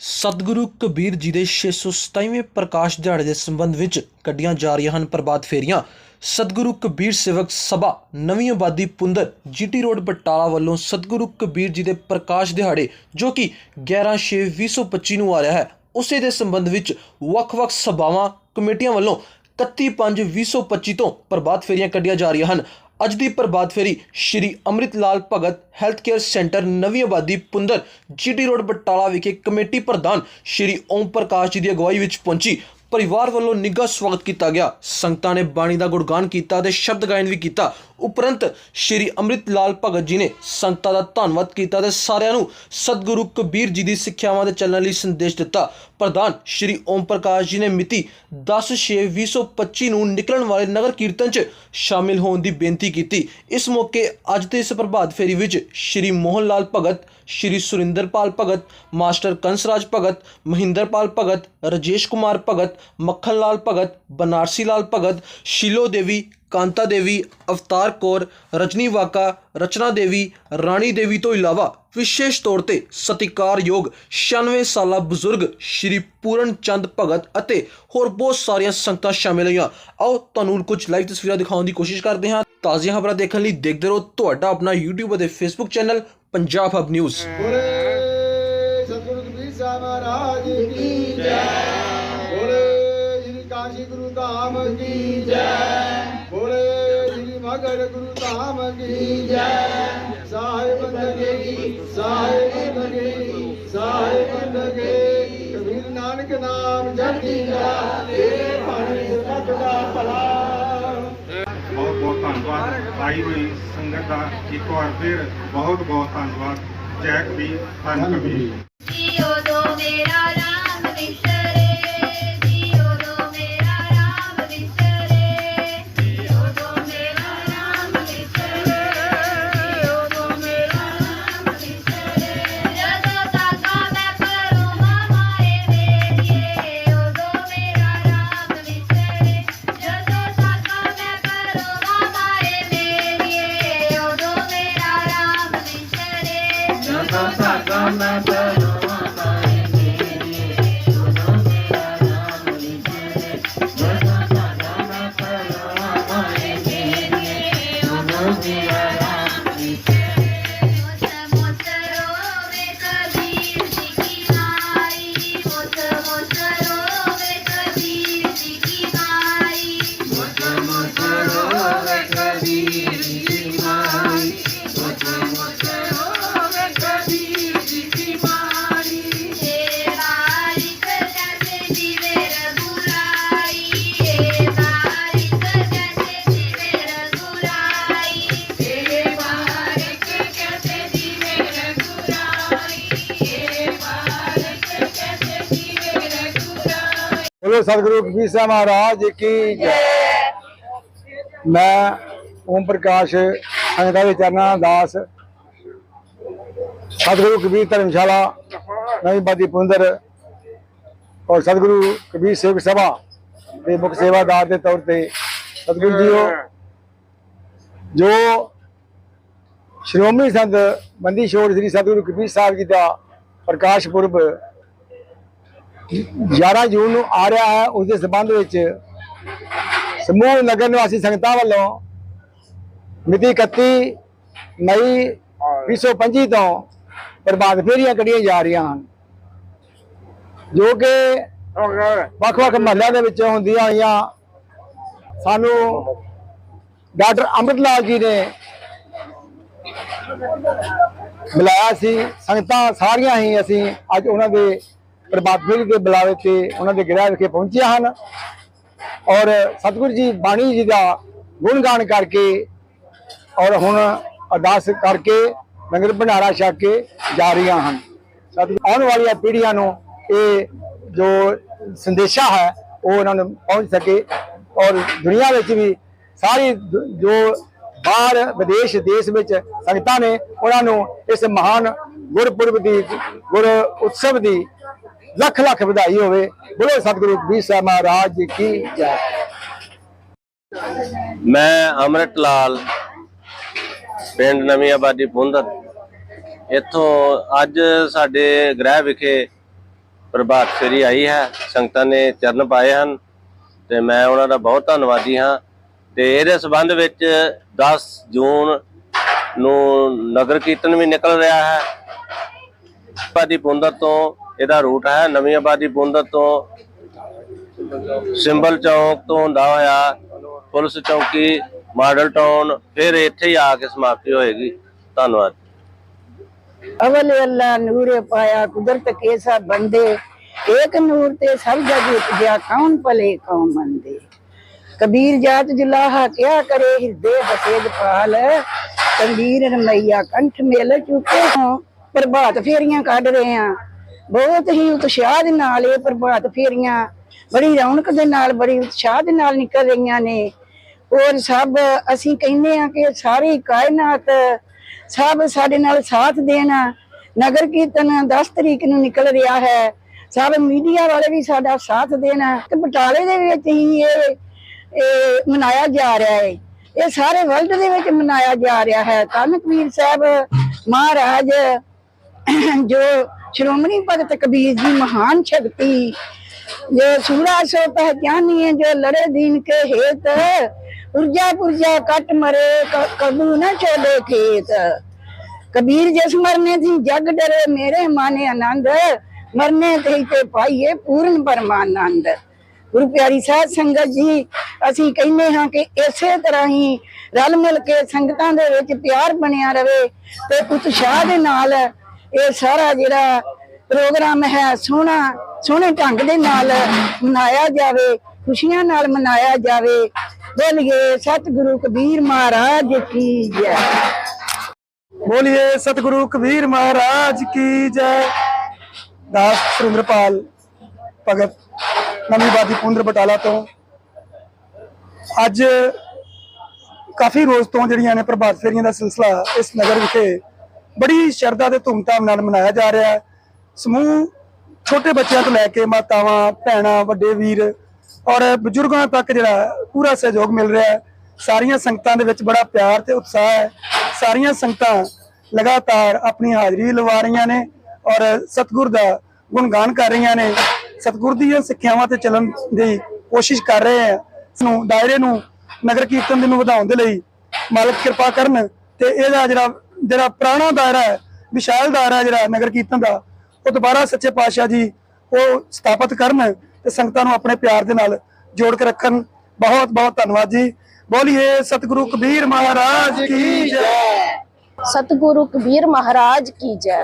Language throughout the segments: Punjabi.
ਸਤਿਗੁਰੂ ਕਬੀਰ ਜੀ ਦੇ 627ਵੇਂ ਪ੍ਰਕਾਸ਼ ਦਿਹਾੜੇ ਦੇ ਸੰਬੰਧ ਵਿੱਚ ਕੱਢੀਆਂ ਜਾ ਰਹੀਆਂ ਹਨ ਪ੍ਰਭਾਤ ਫੇਰੀਆਂ। ਸਤਿਗੁਰੂ ਕਬੀਰ ਸੇਵਕ ਸਭਾ ਨਵੀਂ ਆਬਾਦੀ ਪੁੰਦਰ ਜੀਟੀ ਰੋਡ ਬਟਾਲਾ ਵੱਲੋਂ ਸਤਿਗੁਰੂ ਕਬੀਰ ਜੀ ਦੇ ਪ੍ਰਕਾਸ਼ ਦਿਹਾੜੇ, ਜੋ ਕਿ 11/6/2025 ਨੂੰ ਆ ਰਿਹਾ ਹੈ, ਉਸੇ ਦੇ ਸੰਬੰਧ ਵਿੱਚ ਵੱਖ-ਵੱਖ ਸਭਾਵਾਂ, ਕਮੇਟੀਆਂ ਵੱਲੋਂ 31/5/2025 ਤੋਂ ਪ੍ਰਭਾਤ ਫੇਰੀਆਂ ਕੱਢੀਆਂ ਜਾ ਰਹੀਆਂ ਹਨ। ਅੱਜ ਦੀ ਪ੍ਰਭਾਤ ਫੇਰੀ Shri Amrit Lal Bhagat health care centre ਨਵੀਂ ਆਬਾਦੀ ਪੁੰਦਰ ਜੀਟੀ ਰੋਡ ਬਟਾਲਾ ਵਿਖੇ ਕਮੇਟੀ ਪ੍ਰਧਾਨ ਸ਼੍ਰੀ ਓਮ ਪ੍ਰਕਾਸ਼ ਜੀ ਦੀ ਅਗਵਾਈ ਵਿੱਚ ਪਹੁੰਚੀ। ਪਰਿਵਾਰ ਵੱਲੋਂ ਨਿੱਘਾ ਸਵਾਗਤ ਕੀਤਾ ਗਿਆ। ਸੰਗਤਾਂ ਨੇ ਬਾਣੀ ਦਾ ਗੁਣਗਾਨ ਕੀਤਾ ਤੇ ਸ਼ਬਦ ਗਾਇਨ ਵੀ ਕੀਤਾ। ਉਪਰੰਤ ਸ਼੍ਰੀ ਅੰਮ੍ਰਿਤ ਲਾਲ ਭਗਤ ਜੀ ਨੇ ਸੰਗਤਾਂ ਦਾ ਧੰਨਵਾਦ ਕੀਤਾ ਤੇ ਸਾਰਿਆਂ ਨੂੰ ਸਤਿਗੁਰੂ ਕਬੀਰ ਜੀ ਦੀ ਸਿੱਖਿਆਵਾਂ ਤੇ ਚੱਲਣ ਲਈ ਸੰਦੇਸ਼ ਦਿੱਤਾ। ਪ੍ਰਧਾਨ ਸ਼੍ਰੀ ਓਮ ਪ੍ਰਕਾਸ਼ ਜੀ ਨੇ ਮਿਤੀ 10/6/2025 ਨੂੰ ਨਿਕਲਣ ਵਾਲੇ ਨਗਰ ਕੀਰਤਨ 'ਚ ਸ਼ਾਮਿਲ ਹੋਣ ਦੀ ਬੇਨਤੀ ਕੀਤੀ। ਇਸ ਮੌਕੇ ਅੱਜ ਦੇ ਇਸ ਪ੍ਰਭਾਤ ਫੇਰੀ ਵਿੱਚ ਸ਼੍ਰੀ ਮੋਹਨ ਲਾਲ ਭਗਤ, ਸ਼੍ਰੀ ਸੁਰਿੰਦਰਪਾਲ ਭਗਤ, ਮਾਸਟਰ ਕੰਸਰਾਜ ਭਗਤ, ਮਹਿੰਦਰਪਾਲ ਭਗਤ, ਰਜੇਸ਼ ਕੁਮਾਰ ਭਗਤ ਮੱਖਣ ਲਾਲ ਭਗਤ ਬਨਾਰਸੀ ਲਾਲ ਭਗਤ, ਸ਼ਿਲੋ ਦੇਵੀ ਕਾਂਤਾ ਦੇਵੀ, ਅਵਤਾਰ ਕੌਰ, ਰਜਨੀ ਵਾਕਾ, ਰਚਨਾ ਦੇਵੀ, ਰਾਣੀ ਦੇਵੀ ਤੋਂ ਇਲਾਵਾ ਵਿਸ਼ੇਸ਼ ਤੌਰ ਤੇ ਸਤਿਕਾਰਯੋਗ 96 ਸਾਲਾ ਬਜ਼ੁਰਗ ਸ਼੍ਰੀ ਪੂਰਨ ਚੰਦ ਭਗਤ ਅਤੇ ਹੋਰ ਬਹੁਤ ਸਾਰੀਆਂ ਸੰਗਤਾਂ ਸ਼ਾਮਿਲ ਹੋਈਆਂ। ਆਓ ਤੁਹਾਨੂੰ ਕੁਝ ਲਾਈਵ ਤਸਵੀਰਾਂ ਦਿਖਾਉਣ ਦੀ ਕੋਸ਼ਿਸ਼ ਕਰਦੇ ਹਾਂ। ਤਾਜ਼ੀਆਂ ਖਬਰਾਂ ਦੇਖਣ ਲਈ ਦੇਖਦੇ ਰਹੋ ਤੁਹਾਡਾ ਆਪਣਾ YouTube ਅਤੇ Facebook channel Punjab hub news ਬੋਲੇ ਸਤਿਗੁਰੂ ਕਬੀਰ ਸਾਹਿਬ ਮਹਾਰਾਜ ਕੀ ਜੈ। ਬੋਲੇ ਸ੍ਰੀ ਕਾਸ਼ੀ ਗੁਰੂ ਧਾਮ ਕੀ ਜੈ। ਮਗਰ ਗੁਰੂ ਧਾਮ ਕੀ ਜੈ। ਸਾਹਿਬ ਬੰਦਗੀ ਸਾਹਿਬ ਬੰਦਗੀ ਸਾਹਿਬ ਬੰਦਗੀ ਕਬੀਰ ਨਾਨਕ ਨਾਮ ਜਪੀ ਜਾ ਤੇਰੇ ਬਾਣੀ ਸਤਿ ਦਾ ਭਲਾ। ਬਹੁਤ ਬਹੁਤ ਧੰਨਵਾਦ। ਆਈ ਹੋਈ ਸੰਗਤ ਦਾ ਇੱਕ ਵਾਰ ਫਿਰ ਬਹੁਤ ਬਹੁਤ ਧੰਨਵਾਦ। ਜੈ ਕਬੀਰ ਧੰਨ ਕਬੀਰ। ਤੱਕ ਬੋਲੇ ਸਤਿਗੁਰੂ ਕਬੀਰ ਸਾਹਿਬ ਮਹਾਰਾਜ ਕੀ ਜੈ। ਮੈਂ ਓਮ ਪ੍ਰਕਾਸ਼ ਸੰਗਤਾਂ ਦੇ ਚਰਨਾਂ ਦਾਸ, ਸਤਿਗੁਰੂ ਕਬੀਰ ਧਰਮਸ਼ਾਲਾ, ਨਵੀਂ ਬਾਦੀ ਪੁੰਦਰ ਔਰ ਸਤਿਗੁਰੂ ਕਬੀਰ ਸੇਵਕ ਸਭਾ ਦੇ ਮੁੱਖ ਸੇਵਾਦਾਰ ਦੇ ਤੌਰ ਤੇ ਸਤਿਗੁਰੂ ਜੀਓ, ਜੋ ਸ਼੍ਰੋਮਣੀ ਸੰਤ ਬੰਦੀ ਛੋੜ ਸ੍ਰੀ ਸਤਿਗੁਰੂ ਕਬੀਰ ਸਾਹਿਬ ਜੀ ਦਾ ਪ੍ਰਕਾਸ਼ ਪੁਰਬ 11 ਜੂਨ ਨੂੰ ਆ ਰਿਹਾ ਹੈ ਉਸ ਦੇ ਸਬੰਧ ਵਿੱਚ ਸਮੂਹ ਨਗਰ ਨਿਵਾਸੀ ਸੰਗਤਾਂ ਵੱਲੋਂ ਮਿਤੀ 31 ਮਈ 2025 ਤੋਂ ਪ੍ਰਭਾਤ ਫੇਰੀਆਂ ਕੱਢੀਆਂ ਜਾ ਰਹੀਆਂ ਹਨ, ਜੋ ਕਿ ਵੱਖ-ਵੱਖ ਮਹੱਲਿਆਂ ਦੇ ਵਿੱਚ ਹੁੰਦੀਆਂ ਹੋਈਆਂ। ਸਾਨੂੰ ਡਾਕਟਰ ਅੰਮ੍ਰਿਤ ਲਾਲ ਜੀ ਨੇ ਬੁਲਾਇਆ ਸੀ। ਸੰਗਤਾਂ ਸਾਰੀਆਂ ਹੀ ਅਸੀਂ ਅੱਜ ਉਹਨਾਂ ਦੇ ਪ੍ਰਭਾਤ ਫੇਰੀ ਦੇ ਬੁਲਾਵੇ ਤੇ ਉਹਨਾਂ ਦੇ ਗ੍ਰਹਿ ਵਿਖੇ ਪਹੁੰਚੇ ਹਨ। ਔਰ ਸਤਿਗੁਰੂ ਜੀ ਬਾਣੀ ਜੀ ਦਾ ਗੁਣਗਾਨ ਕਰਕੇ ਔਰ ਹੁਣ ਅਰਦਾਸ ਕਰਕੇ ਲੰਗਰ ਭੰਡਾਰਾ ਛਕ ਕੇ ਜਾ ਰਹੀਆਂ ਹਨ। ਆਉਣ ਵਾਲੀਆਂ ਪੀੜ੍ਹੀਆਂ ਨੂੰ ਇਹ ਜੋ ਸੰਦੇਸ਼ਾ ਹੈ, ਉਹ ਉਹਨਾਂ ਨੂੰ ਪਹੁੰਚ ਸਕੇ। ਔਰ ਦੁਨੀਆ ਵਿੱਚ ਵੀ ਸਾਰੀ ਜੋ ਬਾਹਰ ਵਿਦੇਸ਼, ਦੇਸ਼ ਵਿੱਚ ਸੰਗਤਾਂ ਨੇ, ਉਹਨਾਂ ਨੂੰ ਇਸ ਮਹਾਨ ਗੁਰਪੁਰਬ ਦੀ, ਗੁਰ ਉਤਸਵ ਦੀ ਲੱਖ ਲੱਖ ਵਧਾਈ ਹੋਵੇ। ਬੋਲੇ ਸਤਿਗੁਰੂ ਕਬੀਰ ਸਾਹਿਬ ਮਹਾਰਾਜ ਜੀ ਕੀ ਜੈ। ਮੈਂ ਅਮਰਤ ਲਾਲ, ਪਿੰਡ ਨਵੀਂ ਆਬਾਦੀ ਪੁੰਦਰ ਇੱਥੋਂ ਅੱਜ ਸਾਡੇ ਗ੍ਰਹਿ ਵਿਖੇ ਪ੍ਰਭਾਤ ਫੇਰੀ ਆਈ ਹੈ। ਸੰਗਤਾਂ ਨੇ ਚਰਨ ਪਾਏ ਹਨ ਤੇ ਮੈਂ ਉਹਨਾਂ ਦਾ ਬਹੁਤ ਧੰਨਵਾਦੀ ਹਾਂ ਤੇ ਇਹਦੇ ਸਬੰਧ ਵਿੱਚ 10 ਜੂਨ ਨੂੰ ਨਗਰ ਕੀਰਤਨ ਵੀ ਨਿਕਲ ਰਿਹਾ ਹੈ। ਆਬਾਦੀ ਪੁੰਦਰ ਤੋਂ ਇਹਦਾ ਰੂਟ ਹੈ ਨਵੀਂ ਆਬਾਦੀ ਪੁੰਦਰ ਤੋਂ ਸਿੰਬਲ ਚੌਂਕ ਤੋਂ ਹੁੰਦਾ ਹੋਇਆ ਪੁਲਿਸ ਚੌਂਕੀ ਮਾਡਲ ਟਾਊਨ ਫਿਰ ਇੱਥੇ ਹੀ ਆ ਕੇ ਸਮਾਪਤੀ ਹੋਏਗੀ ਧੰਨਵਾਦ अवल अल्लाह नूर पाया कुदरत कैसा बंदे एक नूर ते सब जग उपजा कौन पले कौन मंदे कबीर जात जुलाहा क्या करे हृदय बसेद पाल कंबीर रमैया कंठ मेल चुके हों ਪ੍ਰਭਾਤ ਫੇਰੀਆਂ ਕੱਢ ਰਹੇ ਆ ਬਹੁਤ ਹੀ ਉਤਸ਼ਾਹ ਦੇ ਨਾਲ ਇਹ ਪ੍ਰਭਾਤ ਫੇਰੀਆਂ, ਬੜੀ ਰੌਣਕ ਦੇ ਨਾਲ, ਬੜੀ ਉਤਸ਼ਾਹ ਦੇ ਨਾਲ ਨਿਕਲ ਰਹੀਆਂ ਨੇ। ਔਰ ਸਭ ਅਸੀਂ ਕਹਿੰਦੇ ਆ ਕਿ ਸਾਰੀ ਕਾਇਨਾਤ ਸਭ ਸਾਡੇ ਨਾਲ ਸਾਥ ਦੇਣ। ਨਗਰ ਕੀਰਤਨ 10 ਤਰੀਕ ਨੂੰ ਨਿਕਲ ਰਿਹਾ ਹੈ। ਸਭ ਮੀਡੀਆ ਵਾਲੇ ਵੀ ਸਾਡਾ ਸਾਥ ਦੇਣ। ਤੇ ਬਟਾਲੇ ਦੇ ਵਿੱਚ ਹੀ ਇਹ ਮਨਾਇਆ ਜਾ ਰਿਹਾ ਹੈ। ਇਹ ਸਾਰੇ ਵਰਲਡ ਦੇ ਵਿੱਚ ਮਨਾਇਆ ਜਾ ਰਿਹਾ ਹੈ। ਧੰਨ ਕਬੀਰ ਸਾਹਿਬ ਮਹਾਰਾਜ, ਜੋ ਸ਼੍ਰੋਮਣੀ ਭਗਤ ਕਬੀਰ ਜੀ ਮਹਾਨ ਸ਼ਕਤੀ। ਜੇ ਸੂਰਾ ਸੋ ਪਹਿਚਾਨੀਏ, ਜੋ ਲੜੇ ਦੀਨ ਕੇ ਹੇਤ। ਉਰਜਾ ਪੁਰਜਾ ਕਟ ਮਰੇ ਕਦੂ ਨਾ ਛੋੜੇ ਖੇਤ। ਕਬੀਰ ਜਿਸ ਮਰਨੇ ਸੀ ਜਗ ਡਰੇ, ਮੇਰੇ ਮਾਨੇ ਆਨੰਦ। ਮਰਨੇ ਤੇ ਤੇ ਪਾਈਏ ਪੂਰਨ ਪਰਮਾਨੰਦ। ਗੁਰੂ ਪਿਆਰੀ ਸਾਹਿਬ ਸੰਗਤ ਜੀ, ਅਸੀਂ ਕਹਿੰਦੇ ਹਾਂ ਕਿ ਇਸੇ ਤਰ੍ਹਾਂ ਹੀ ਰਲ ਮਿਲ ਕੇ ਸੰਗਤਾਂ ਦੇ ਵਿੱਚ ਪਿਆਰ ਬਣਿਆ ਰਵੇ ਤੇ ਉਤਸ਼ਾਹ ਦੇ ਨਾਲ ਇਹ ਸਾਰਾ ਜਿਹੜਾ ਪ੍ਰੋਗਰਾਮ ਹੈ, ਸੋਹਣਾ, ਸੋਹਣੇ ਢੰਗ ਦੇ ਨਾਲ ਮਨਾਇਆ ਜਾਵੇ, ਖੁਸ਼ੀਆਂ ਨਾਲ ਮਨਾਇਆ ਜਾਵੇ। ਬੋਲੀਏ, ਸਤਿਗੁਰੂ ਕਬੀਰ ਮਹਾਰਾਜ ਕੀ ਜੈ। ਬੋਲੀਏ, ਸਤਿਗੁਰੂ ਕਬੀਰ ਮਹਾਰਾਜ ਕੀ ਜੈ। ਦਾਸ ਸੁਰਿੰਦਰਪਾਲ ਭਗਤ ਨਵੀਂ ਬਾਦੀ ਪੁੰਦਰ ਬਟਾਲਾ ਤੋਂ ਅੱਜ ਕਾਫੀ ਰੋਜ਼ ਤੋਂ ਜਿਹੜੀਆਂ ਨੇ ਪ੍ਰਭਾਤ ਫੇਰੀਆਂ ਦਾ ਸਿਲਸਿਲਾ ਇਸ ਨਗਰ ਵਿਖੇ ਬੜੀ ਸ਼ਰਧਾ ਤੇ ਧੂਮਧਾਮ ਨਾਲ ਮਨਾਇਆ ਜਾ ਰਿਹਾ ਹੈ। ਸਮੂਹ ਛੋਟੇ ਬੱਚਿਆਂ ਤੋਂ ਲੈ ਕੇ ਮਾਤਾਵਾਂ, ਭੈਣਾਂ, ਵੱਡੇ ਵੀਰ ਔਰ ਬਜ਼ੁਰਗਾਂ ਤੱਕ ਜਿਹੜਾ ਪੂਰਾ ਸਹਿਯੋਗ ਮਿਲ ਰਿਹਾ ਹੈ। ਸਾਰੀਆਂ ਸੰਗਤਾਂ ਦੇ ਵਿੱਚ ਬੜਾ ਪਿਆਰ ਤੇ ਉਤਸ਼ਾਹ ਹੈ। ਸਾਰੀਆਂ ਸੰਗਤਾਂ ਲਗਾਤਾਰ ਆਪਣੀ ਹਾਜ਼ਰੀ ਲਵਾ ਰਹੀਆਂ ਨੇ ਔਰ ਸਤਿਗੁਰ ਦਾ ਗੁਣਗਾਨ ਕਰ ਰਹੀਆਂ ਨੇ। ਸਤਿਗੁਰ ਦੀਆਂ ਸਿੱਖਿਆਵਾਂ ਤੇ ਚੱਲਣ ਦੀ ਕੋਸ਼ਿਸ਼ ਕਰ ਰਹੇ ਆ ਇਸ ਨੂੰ ਦਾਇਰੇ ਨੂੰ ਨਗਰ ਕੀਰਤਨ ਦੇ ਨੂੰ ਵਧਾਉਣ ਦੇ ਲਈ ਮਾਲਕ ਕਿਰਪਾ ਕਰਨ ਤੇ ਇਹਦਾ ਜਿਹੜਾ ਜਿਹੜਾ ਪੁਰਾਣਾ ਦਾਇਰਾ ਹੈ ਵਿਸ਼ਾਲ ਦਾਇਰਾ ਜਿਹੜਾ ਨਗਰ ਕੀਰਤਨ ਦਾ ਉਹ ਦੁਬਾਰਾ ਸੱਚੇ ਪਾਤਸ਼ਾਹ ਜੀ ਉਹ ਸਥਾਪਿਤ ਕਰਨ ਤੇ ਸੰਗਤਾਂ ਨੂੰ ਆਪਣੇ ਪਿਆਰ ਦੇ ਨਾਲ ਜੋੜ ਕੇ ਰੱਖਣ। ਬਹੁਤ ਬਹੁਤ ਧੰਨਵਾਦ ਜੀ। ਬੋਲੀਏ ਸਤਿਗੁਰੂ ਕਬੀਰ ਮਹਾਰਾਜ ਕੀ ਜੈ। ਸਤਿਗੁਰੂ ਕਬੀਰ ਮਹਾਰਾਜ ਕੀ ਜੈ।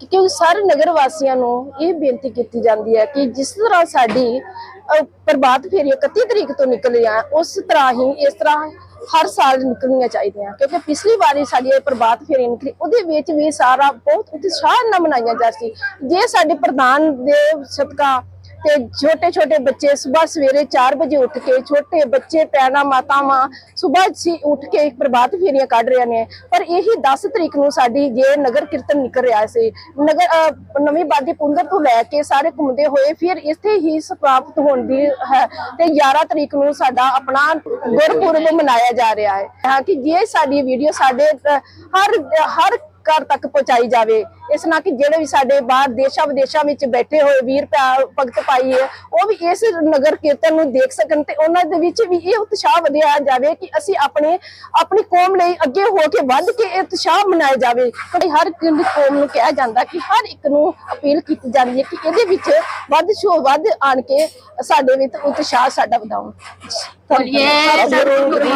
ਕਿਉਂਕਿ ਸਾਰੇ ਨਗਰ ਵਾਸੀਆਂ ਨੂੰ ਇਹ ਬੇਨਤੀ ਕੀਤੀ ਜਾਂਦੀ ਹੈ ਕਿ ਜਿਸ ਤਰ੍ਹਾਂ ਸਾਡੀ ਅਹ, ਪ੍ਰਭਾਤ ਫੇਰੀ 31 ਤਰੀਕ ਤੋਂ ਨਿਕਲੀ ਆ ਉਸ ਤਰ੍ਹਾਂ ਹੀ ਇਸ ਤਰ੍ਹਾਂ ਹਰ ਸਾਲ ਨਿਕਲਣੀਆਂ ਚਾਹੀਦੀਆਂ, ਕਿਉਂਕਿ ਪਿਛਲੀ ਵਾਰੀ ਸਾਡੀ ਇਹ ਪ੍ਰਭਾਤ ਫੇਰੀ ਨਿਕਲੀ, ਉਹਦੇ ਵਿੱਚ ਵੀ ਸਾਰਾ ਬਹੁਤ ਉਤਸ਼ਾਹ ਨਾਲ ਮਨਾਈਆਂ ਜਾ ਸੀ। ਜੇ ਸਾਡੇ ਪ੍ਰਧਾਨ ਦੇ ਸਦਕਾ ਤੇ ਛੋਟੇ ਛੋਟੇ ਬੱਚੇ ਸਵੇਰ ਸਵੇਰੇ 4 ਵਜੇ ਉੱਠ ਕੇ, ਛੋਟੇ ਬੱਚੇ ਪੈਣਾ ਮਾਤਾਵਾਂ ਸਵੇਰ ਸੀ ਉੱਠ ਕੇ ਪ੍ਰਭਾਤ ਫੇਰੀਆਂ ਕੱਢ ਰਹੇ ਨੇ। ਪਰ ਇਹੀ 10 ਤਰੀਕ ਨੂੰ ਸਾਡੀ ਜੇ ਨਗਰ ਕੀਰਤਨ ਨਿਕਲ ਰਿਹਾ ਸੀ, ਨਗਰ ਨਵੀਂ ਬਾਦੀ ਪੁੰਦਰ ਤੋਂ ਲੈ ਕੇ ਸਾਰੇ ਘੁੰਮਦੇ ਹੋਏ ਫਿਰ ਇੱਥੇ ਹੀ ਸਮਾਪਤ ਹੋਣ ਦੀ ਹੈ ਤੇ 11 ਤਰੀਕ ਨੂੰ ਸਾਡਾ ਆਪਣਾ ਗੁਰਪੁਰਬ ਮਨਾਇਆ ਜਾ ਰਿਹਾ ਹੈ। ਹਾਂ, ਕਿ ਜੇ ਸਾਡੀ ਵੀਡੀਓ ਸਾਡੇ ਹਰ ਹਰ ਘਰ ਤੱਕ ਪਹੁੰਚਾਈ ਜਾਵੇ। ਇਸ ਨਾਲ ਕਿ ਜਿਹੜੇ ਵੀ ਸਾਡੇ ਬਾਹਰ ਦੇਸ਼ਾਂ ਵਿਦੇਸ਼ਾਂ ਵਿੱਚ ਬੈਠੇ ਹੋਏ ਵੀਰ ਭਗਤ ਭਾਈ ਹੈ ਉਹ ਵੀ ਇਸ ਨਗਰ ਕੀਰਤਨ ਨੂੰ ਦੇਖ ਸਕਣ ਤੇ ਉਹਨਾਂ ਦੇ ਵਿੱਚ ਵੀ ਇਹ ਉਤਸ਼ਾਹ ਵਧਿਆ ਜਾਵੇ ਕਿ ਅਸੀਂ ਆਪਣੇ ਆਪਣੀ ਕੌਮ ਲਈ ਅੱਗੇ ਹੋ ਕੇ ਵੱਧ ਕੇ ਇਹ ਉਤਸ਼ਾਹ ਮਨਾਇਆ ਜਾਵੇ। ਕਿਉਂਕਿ ਹਰ ਕੌਮ ਨੂੰ ਕਿਹਾ ਜਾਂਦਾ ਕਿ ਹਰ ਇੱਕ ਨੂੰ ਅਪੀਲ ਕੀਤੀ ਜਾਂਦੀ ਹੈ ਕਿ ਇਹਦੇ ਵਿੱਚ ਵੱਧ ਤੋਂ ਵੱਧ ਆਣ ਕੇ ਸਾਡੇ ਵਿੱਚ ਉਤਸ਼ਾਹ ਸਾਡਾ ਵਧਾਉਣ। ਬੋਲੀਏ ਸਤਿਗੁਰੂ